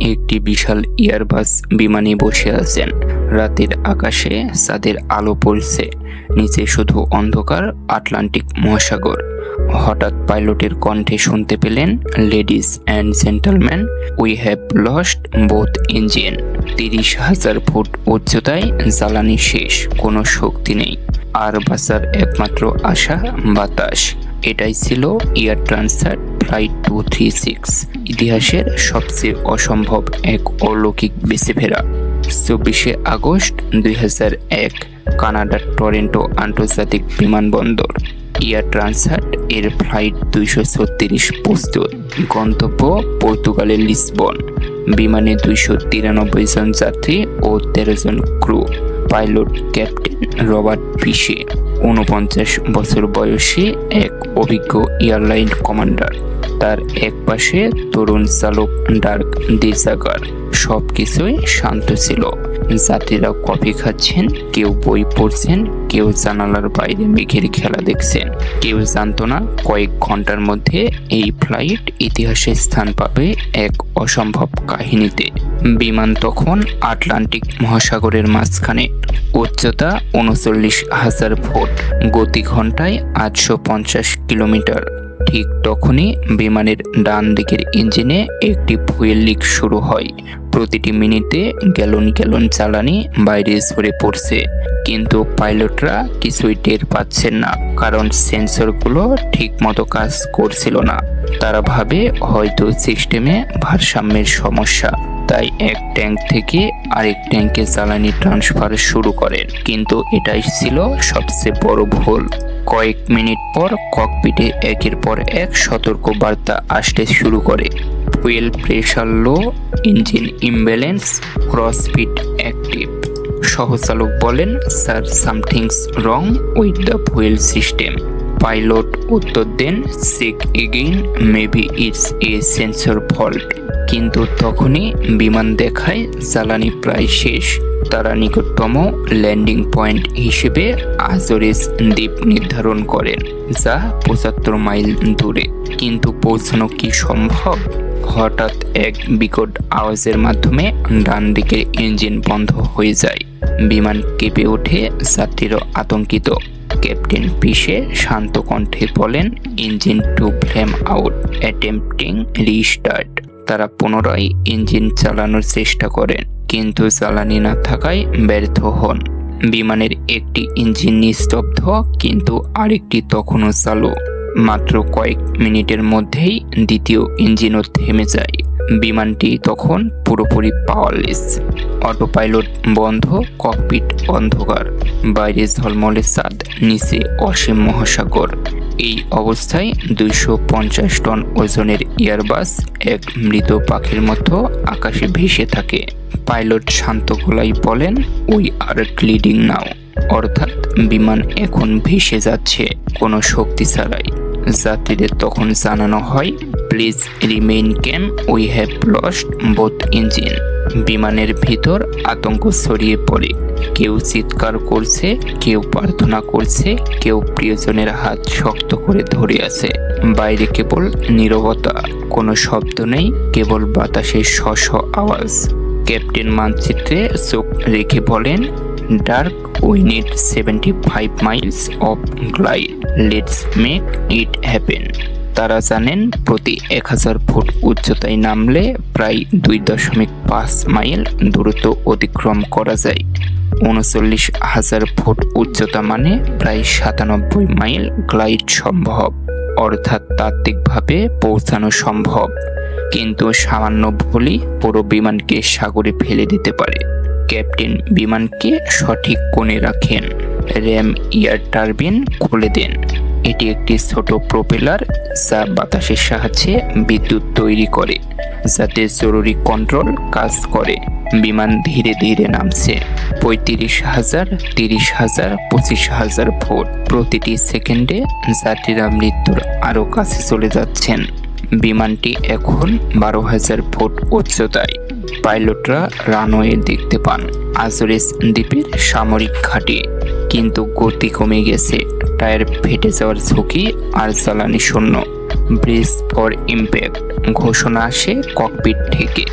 একটি বিশাল এয়ারবাস বিমানে বসে আছেন। রাতের আকাশে চাঁদের আলো পড়ছে। নিচে শুধু অন্ধকার আটলান্টিক মহাসাগর। হঠাৎ পাইলটের কণ্ঠে শুনতে পেলেন ladies and gentleman we have lost both engine তিরিশ হাজার ফুট উচ্চতায় জ্বালানি শেষ, কোনো শক্তি নেই। আর বাসার একমাত্র আশা বাতাস। এটাই ছিল Air Transat. Flight two three six ইতিহাসের সবচেয়ে অসম্ভব এক অলৌকিক বেঁচে ফেরা চব্বিশে আগস্ট দুই হাজার এক, কানাডার টরেন্টো আন্তর্জাতিক বিমানবন্দর। এয়ার ট্রান্সহাট এর ফ্লাইট দুইশো ছত্রিশ প্রস্তুত গন্তব্য পর্তুগালের লিসবন। বিমানে দুইশো তিরানব্বই জন যাত্রী ও তেরো জন crew. Pilot captain Robert Piche ঊনপঞ্চাশ বছর বয়সী এক অভিজ্ঞ এয়ারলাইন কমান্ডার। তার এক পাশে তরুণ চালক ডার্ক ডিজাগার। সব কিছুই শান্ত ছিল। যাত্রীরা কফি খাচ্ছেন, কেউ বই পড়ছেন, কেউ জানালার বাইরে মেঘের খেলা দেখছেন। কেউ জানতো না কয়েক ঘণ্টার মধ্যে এই ফ্লাইট ইতিহাসে স্থান পাবে এক অসম্ভব কাহিনীতে। বিমান তখন আটলান্টিক মহাসাগরের মাঝখানে। উচ্চতা উনচল্লিশ হাজার ফুট, গতি ঘন্টায় আটশো পঞ্চাশ কিলোমিটার। ঠিক তখনই বিমানের ডান দিকের ইঞ্জিনে একটি ফুয়েল লিক শুরু হয়। প্রতিটি মিনিটে গ্যালন গ্যালন চালানি বাইরে সরে পড়ছে। কিন্তু পাইলটরা কিছুই টের পাচ্ছেন না, কারণ সেন্সরগুলো ঠিকমতো কাজ করছিল না। তারা ভাবে হয়তো সিস্টেমে ভারসাম্যের সমস্যা। তাই এক ট্যাঙ্ক থেকে আরেক ট্যাঙ্কে জ্বালানি ট্রান্সফার শুরু করেন। কিন্তু এটাই ছিল সবচেয়ে বড় ভুল। কয়েক মিনিট পর ককপিটে একের পর এক সতর্ক বার্তা আসতে শুরু করে। Fuel pressure low engine imbalance crossfeed active সহচালক বলেন, sir something's wrong with the fuel system pilot উত্তর দেন check again maybe it's a sensor fault কিন্তু তখনই বিমান দেখায় জ্বালানি প্রায় শেষ। তারা নিকটতম ল্যান্ডিং পয়েন্ট হিসেবে আজরেস দ্বীপ নির্ধারণ করেন, যা পঁচাত্তর মাইল দূরে। কিন্তু পৌঁছানো কি সম্ভব? হঠাৎ এক বিকট আওয়াজের মাধ্যমে ডান দিকের ইঞ্জিন বন্ধ হয়ে যায়। বিমান কেঁপে ওঠে, যাত্রীরা আতঙ্কিত। ক্যাপ্টেন পিসে শান্ত কণ্ঠে বলেন, engine two flame out, attempting restart. তারা পুনরায় ইঞ্জিন চালানোর চেষ্টা করেন, কিন্তু জ্বালানি না থাকায় ব্যর্থ হন। বিমানের একটি ইঞ্জিন নিস্তব্ধ, কিন্তু আরেকটি তখনও চালু। মাত্র কয়েক মিনিটের মধ্যেই দ্বিতীয় ইঞ্জিনও থেমে যায়। বিমানটি তখন পুরোপুরি পাওয়ারলেস। অটোপাইলট বন্ধ, ককপিট অন্ধকার। বাইরে ঝলমলে চাঁদ নিচে অসীম মহাসাগর। এই অবস্থায় দুইশো পঞ্চাশ টন ওজনের এয়ারবাস এক মৃত পাখির মতো আকাশে ভেসে থাকে। পাইলট শান্ত গলায় বলেন উই আর ক্লিডিং নাও। অর্থাৎ বিমান এখন ভেসে যাচ্ছে, কোনো শক্তি ছাড়াই। যাত্রীদের তখন জানানো হয়, please remain calm we have lost both engine. বিমানের ভিতর আতঙ্ক ছড়িয়ে পড়ে। কেউ চিৎকার করছে, কেউ প্রার্থনা করছে, কেউ প্রিয়জনের হাত শক্ত করে ধরে আছে। বাইরে কেবল নীরবতা, কোনো শব্দ নেই, কেবল বাতাসের শশ আওয়াজ। ক্যাপ্টেন মানচিত্রে চোখ রেখে বলেন, Dirk we need seventy five miles of glide, let's make it happen. তারা জানেন, প্রতি এক হাজার ফুট উচ্চতায় নামলে প্রায় দুই দশমিক পাঁচ মাইল দূরত্ব অতিক্রম করা যায়। উনচল্লিশ হাজার ফুট উচ্চতা মানে প্রায় সাতানব্বই মাইল গ্লাইড সম্ভব, অর্থাৎ তাত্ত্বিকভাবে পৌঁছানো সম্ভব। কিন্তু সামান্য ভুলই পুরো বিমানকে সাগরে ফেলে দিতে পারে। ক্যাপ্টেন বিমানকে সঠিক কোণে রাখেন। র্যাম ইয়ার টারবিন খুলে দেন। এটি একটি ছোট প্রোপেলার যা বাতাসের সাহায্যে বিদ্যুৎ তৈরি করে, যাতে জরুরি কন্ট্রোল কাজ করে। বিমান ধীরে ধীরে নামছে। পঁয়ত্রিশ হাজার, তিরিশ হাজার, পঁচিশ হাজার ফুট প্রতিটি সেকেন্ডে যাত্রীরা মৃত্যুর আরও কাছে চলে যাচ্ছেন। বিমানটি এখন বারো হাজার ফুট উচ্চতায়। পাইলটরা রানওয়ে দেখতে পান। আজরেস দ্বীপের সামরিক ঘাঁটি। কিন্তু গতি কমে গেছে। টায়ার ফেটে যাওয়ার ঝুঁকি আর জ্বালানি শূন্য। ব্রিজ ফর ইম্প্যাক্ট ঘোষণা আসে ককপিট থেকে।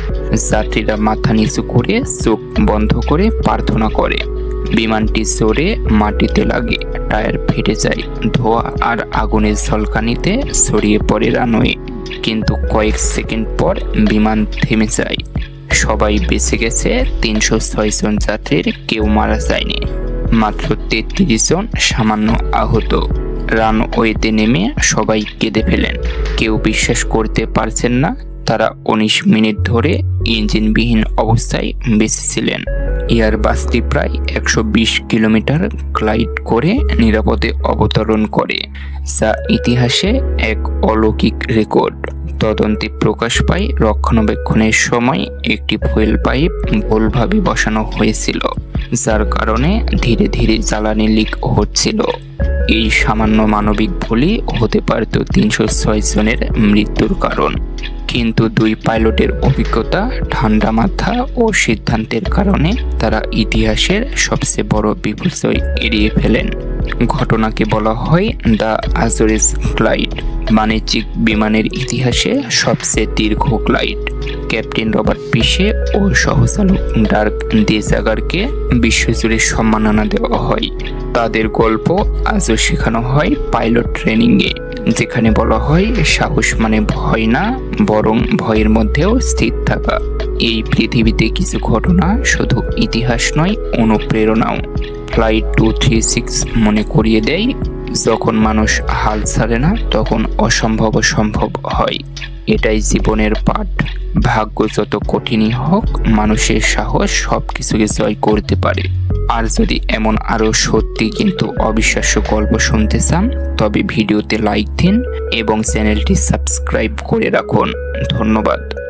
যাত্রীরা মাথা নিচু করে চোখ বন্ধ করে প্রার্থনা করে। বিমানটি জোরে মাটিতে লাগে, টায়ার ফেটে যায়, ধোঁয়া আর আগুনের ঝলকানিতে ছড়িয়ে পড়ে রানওয়ে। কিন্তু কয়েক সেকেন্ড পর বিমান থেমে যায়। সবাই বেঁচে গেছে, তিনশো ছয় জন যাত্রীর কেউ মারা যায়নি। মাত্র তেত্রিশ জন সামান্য আহত। রানওয়েতে নেমে সবাই কেঁদে ফেলেন। কেউ বিশ্বাস করতে পারছেন না, তারা উনিশ মিনিট ধরে ইঞ্জিনবিহীন অবস্থায় বেঁচে ছিলেন এয়ারবাসটি প্রায় একশো বিশ কিলোমিটার ক্লাইড করে নিরাপদে অবতরণ করে, যা ইতিহাসে এক অলৌকিক রেকর্ড। তদন্তে প্রকাশ পায় রক্ষণাবেক্ষণের সময় একটি ফুয়েল পাইপ ভুলভাবে বসানো হয়েছিল। যার কারণে ধীরে ধীরে জ্বালানি লিক হচ্ছিল। এই সামান্য মানবিক ভুলই হতে পারত তিনশো ছয় জনের মৃত্যুর কারণ। কিন্তু দুই পাইলটের অভিজ্ঞতা, ঠান্ডা মাথা ও সিদ্ধান্তের কারণে তারা ইতিহাসের সবচেয়ে বড় বিপর্যয় এড়িয়ে ফেলেন। ঘটনাকে বলা হয় দ্য আজরেস ফ্লাইট, বাণিজ্যিক বিমানের ইতিহাসে সবচেয়ে দীর্ঘ ফ্লাইট। ক্যাপ্টেন রবার্ট পিসে ও সহচালক ডার্ক দেজাগারকে বিশ্বজুড়ে সম্মাননা দেওয়া হয়। তাদের গল্প আজও শেখানো হয় পাইলট ট্রেনিংয়ে, যেখানে বলা হয় সাহস মানে ভয় না, বরং ভয়ের মধ্যেও স্থির থাকা। এই পৃথিবীতে কিছু ঘটনা শুধু ইতিহাস নয়, অনুপ্রেরণাও। ফ্লাইট টু থ্রি সিক্স মনে করিয়ে দেয়। যখন মানুষ হাল ছাড়ে না, তখন অসম্ভব সম্ভব হয়। এটাই জীবনের পাঠ। ভাগ্য যত কঠিনই হোক, মানুষের সাহস সব কিছুকে জয় করতে পারে। আর যদি এমন আরও সত্যি কিন্তু অবিশ্বাস্য গল্প শুনতে চান, তবে ভিডিওতে লাইক দিন এবং চ্যানেলটি সাবস্ক্রাইব করে রাখুন। ধন্যবাদ।